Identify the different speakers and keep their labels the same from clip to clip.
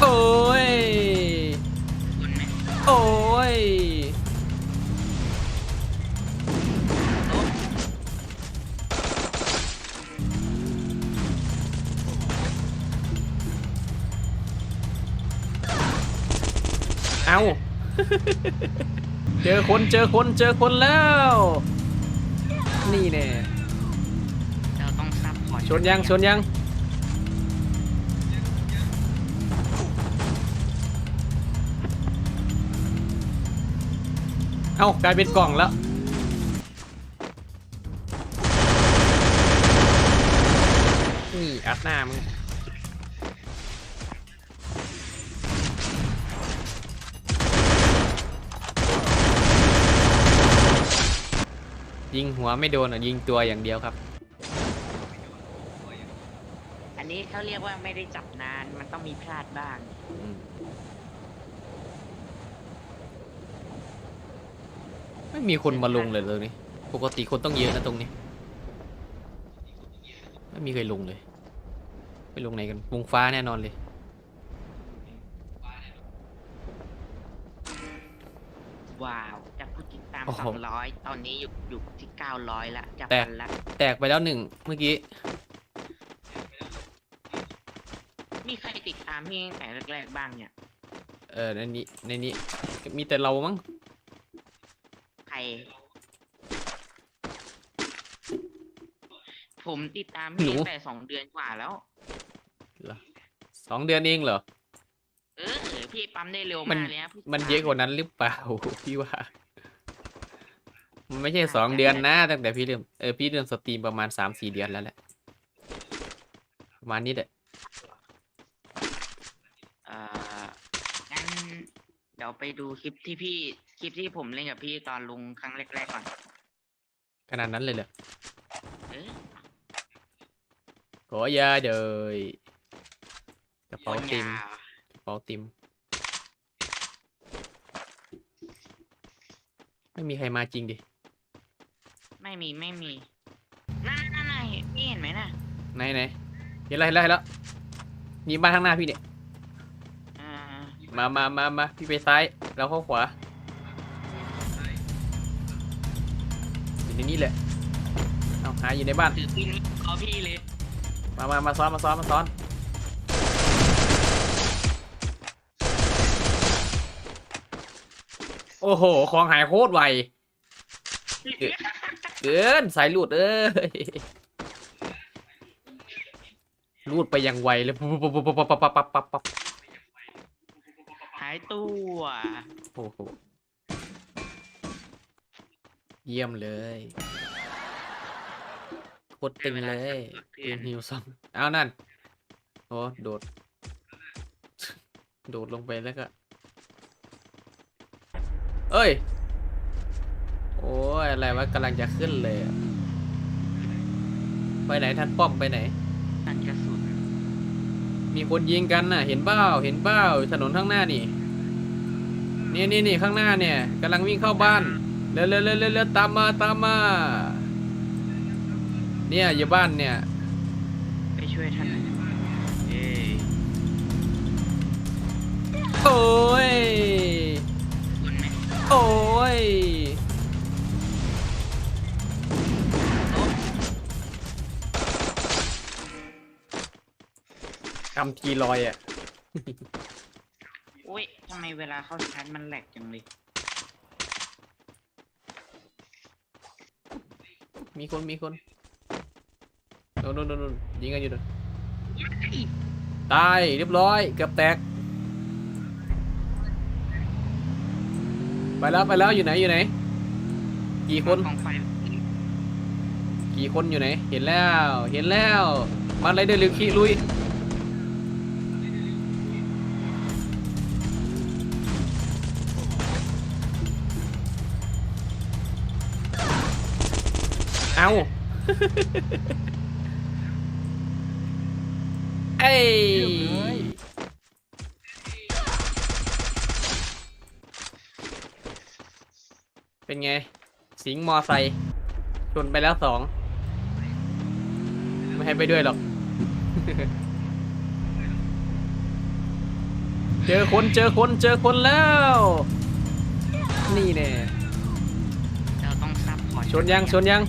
Speaker 1: โอ้ย
Speaker 2: คุณไหม
Speaker 1: โอ้ย เอา เจอคนเจอคนเจอคนแล้ว นี่แน่
Speaker 2: เราต้องซับพอร์ต
Speaker 1: ชนยังชนยัง เอ้ากลายเป็นกล่องแล้วนี่อัดหน้ามึงยิงหัวไม่โดนอะยิงตัวอย่างเดียวครับ
Speaker 2: อันนี้เขาเรียกว่าไม่ได้จับนาน มันต้องมีพลาดบ้าง
Speaker 1: อืม ไม่มีคนมาลงเลยตรงนี้ ปกติคนต้องเยอะนะตรงนี้ ไม่มีใครลงเลย ไปลงไหนกันวงฟ้าแน่นอนเลย
Speaker 2: ว้าวจากผู้ติดตาม
Speaker 1: โอ้โห
Speaker 2: สองร้อยตอนนี้อยู่อยู่ที่เก้าร้อยละจะ
Speaker 1: แต่
Speaker 2: พันละ
Speaker 1: แตกไปแล้วหนึ่งเมื่อกี้
Speaker 2: มีใครติดตามพี่ตั้งแต่แรกๆบ้างเนี่ย
Speaker 1: เออในนี้ในนี้ มีแต่เรามั้ง
Speaker 2: ใคร ผมติดตามพี่
Speaker 1: หนู
Speaker 2: ตั้งแต่สองเดือนกว่าแล้ว
Speaker 1: เหรอสองเดือนเองเหรอ
Speaker 2: เออพี่ปั๊มได้เร็ว
Speaker 1: มัน
Speaker 2: มากเลยนะผู้ติด
Speaker 1: มัน
Speaker 2: ตา
Speaker 1: เยอะกว่านั้นหรือเปล่า พี่ว่า มันไม่ใช่สองเดือนนะตั้งแต่พี่เริ่มเออพี่เริ่มสตรีมประมาณสามสี่เดือนแล้วแหละประมาณนี้แหละ
Speaker 2: เอ่องั้นเดี๋ยวไปดูคลิปที่พี่ คลิปที่ผมเล่นกับพี่ตอนลุงครั้งแรกๆก่อน
Speaker 1: ขนาดนั้นเลยเหรอ
Speaker 2: เออ
Speaker 1: ขอยาเดยกระเป๋าติม
Speaker 2: ยาว
Speaker 1: กระเป๋าติม ไม่มีใครมาจริงดิ
Speaker 2: ไม่มีไม่มีนั่นนั่นนั่นพี่เห็นไหมน่ะ
Speaker 1: ไหนไหนเห็นแล้วเห็นแล้วเห็นแล้วนี่บ้านข้างหน้าพี่เนี่ย
Speaker 2: อ่า
Speaker 1: มามามามาพี่ไปซ้าย แล้วเข้าขวา ในนี้แหละเอาหาอยู่ในบ้าน
Speaker 2: ถือปืนขอพี่เลย
Speaker 1: มามามาซ้อนมาซ้อนมาซ้อน โอ้โห ของหายโคตรไวเอ๊ะเกินสายลูดเอ้ยลูดไปอย่างไวเลยปุ๊บปุ๊บปุ๊บปุ๊บปุ๊บปุ๊บปุ๊บปุ๊บปุ๊บ
Speaker 2: หายตัว
Speaker 1: โอ้โห เยี่ยมเลยโคตรตึงเลยปืนฮิวซองเอานั่นโอ้โดด โดดลงไปแล้วก็ เอ้ย โอ้ย อะไรวะกำลังจะขึ้นเลยอะไปไหนท่านป้อมไปไหน
Speaker 2: นั่นกระสุน
Speaker 1: มีคนยิงกันน่ะ เห็นเบ้าเห็นเบ้าถนนข้างหน้านี่นี่นี่นี่ข้างหน้าเนี่ยกำลังวิ่งเข้าบ้านเร็วเร็วเร็วเร็วเร็วตามมาตามมา เนี่ยอยู่บ้านเนี่ย
Speaker 2: ไปช่วยท่านหน่อยเอ้ย
Speaker 1: โอ้ย
Speaker 2: คุณไหม
Speaker 1: โอ้ยทำทีลอยอะ
Speaker 2: อุ้ยทำไมเวลาเข้าชาร์จมันแหลกจังเลย
Speaker 1: มีคนมีคนโน่นโน่นโน่นนยิงกันอยู่นู่นตายเรียบร้อยเกือบแตก ไปแล้วไปแล้วอยู่ไหนอยู่ไหน กี่คน
Speaker 2: ของไฟ
Speaker 1: กี่คนอยู่ไหน เห็นแล้วเห็นแล้ว มาเลยเดอร์ลิวคีลุย เอาเอ้ยเป็นไง สิงห์มอไซค์ชนไปแล้วสอง ไม่ให้ไปด้วยหรอก เจอคนเจอคนเจอคนแล้ว นี่แน่
Speaker 2: เราต้องซับพอร์ต
Speaker 1: ชนยังชนยัง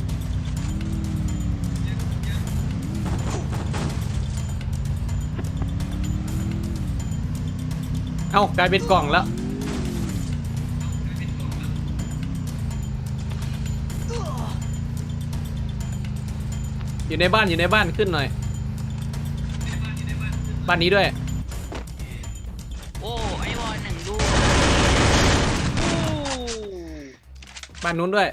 Speaker 1: เอ้ากลายเป็นกล่องแล้ว อยู่ในบ้านอยู่ในบ้านขึ้นหน่อย บ้านนี้ด้วย
Speaker 2: โอ้ไอวอลหนึ่งดูโอ้
Speaker 1: บ้านนู้นด้วย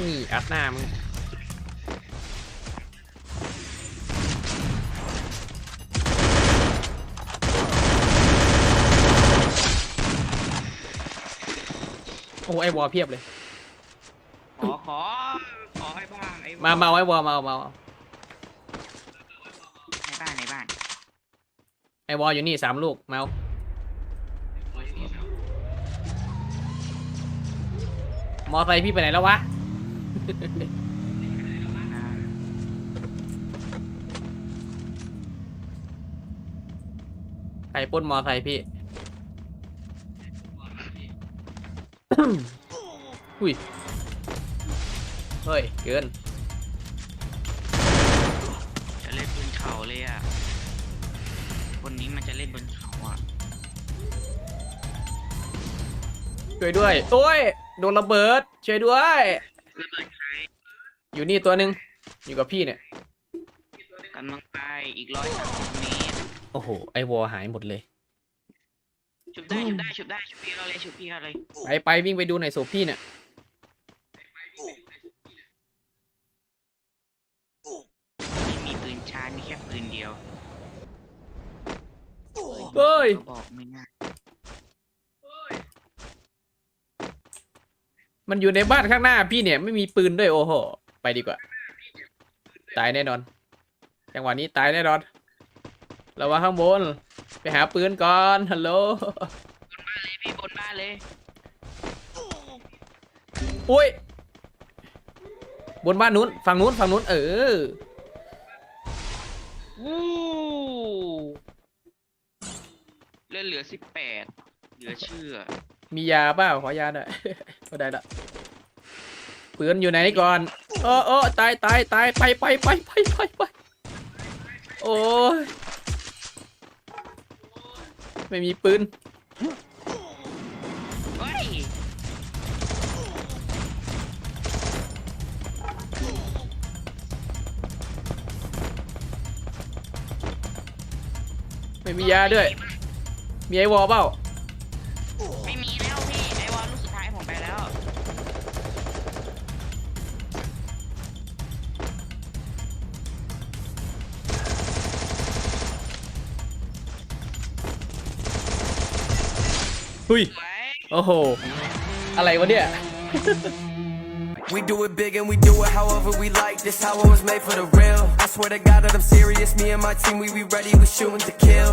Speaker 1: นี่อัดหน้ามึง โอ้ไอวอลเพียบเลย
Speaker 2: ขอขอขอให้บ้างไอวอล
Speaker 1: มามาไว้วอลมาเอามาเอา
Speaker 2: ในบ้านในบ้าน
Speaker 1: ไอวอลอยู่นี่สามลูกเมาส์มอไซค์พี่ไปไหนแล้ววะ
Speaker 2: อ่า
Speaker 1: ใครปล้นมอไซค์พี่ อุ้ย เฮ้ย เกิน
Speaker 2: จะเล่นบนเขาเลยอะ คนนี้มันจะเล่นบนเขาอะ
Speaker 1: ช่วยด้วยโอ้ยโดนระเบิด ช่วยด้วย
Speaker 2: ระเบิดใคร
Speaker 1: อยู่นี่ตัวหนึ่งอยู่กับพี่เนี่ย
Speaker 2: กำลังไปอีกร้อยสามสิบเมตร
Speaker 1: โอ้โห ไอวอลหายหมดเลย
Speaker 2: ชุบได้ชุบได้ชุบได้ชุบพี่เราเลยชุบพี่เราเลย
Speaker 1: ไปไปวิ่งไปดูหน่อยศพพี่เนี่ย
Speaker 2: ไม่มีปืนชาร์จมีแค่ปืนเดียว
Speaker 1: เฮ้ย
Speaker 2: ก็บอกไม่น่า
Speaker 1: มันอยู่ในบ้านข้างหน้าพี่เนี่ยไม่มีปืนด้วยโอ้โห ไปดีกว่า ตายแน่นอน จังหวะนี้ตายแน่นอน ระวังข้างบน ไปหาปืนก่อน ฮัลโหล
Speaker 2: เลยพี่บนบ้านเลย
Speaker 1: อุ้ย บนบ้านนู้นฝั่งนู้นฝั่งนู้นเออ
Speaker 2: วู้เลือดเหลือสิบแปดเหลือเชื่อ
Speaker 1: มียาเปล่าขอยาหน่อยก็ได้ละปืนอยู่ไหนก่อนเออเออตายตายตายไปไปไปไปไปไปโอ้ยไม่มีปืน ไม่มียาด้วย มีไอวอลเปล่า
Speaker 2: ไม่มีแล้วพี่ไอวอลลูกสุดท้ายผมไปแล้ว
Speaker 1: หุย
Speaker 2: สวย
Speaker 1: โอ้โห อะไรวะเนี่ย
Speaker 3: We do it big and we do it however we like. This how it was made for the real. I swear to God that I'm serious. Me and my team, we be ready. We shooting to kill.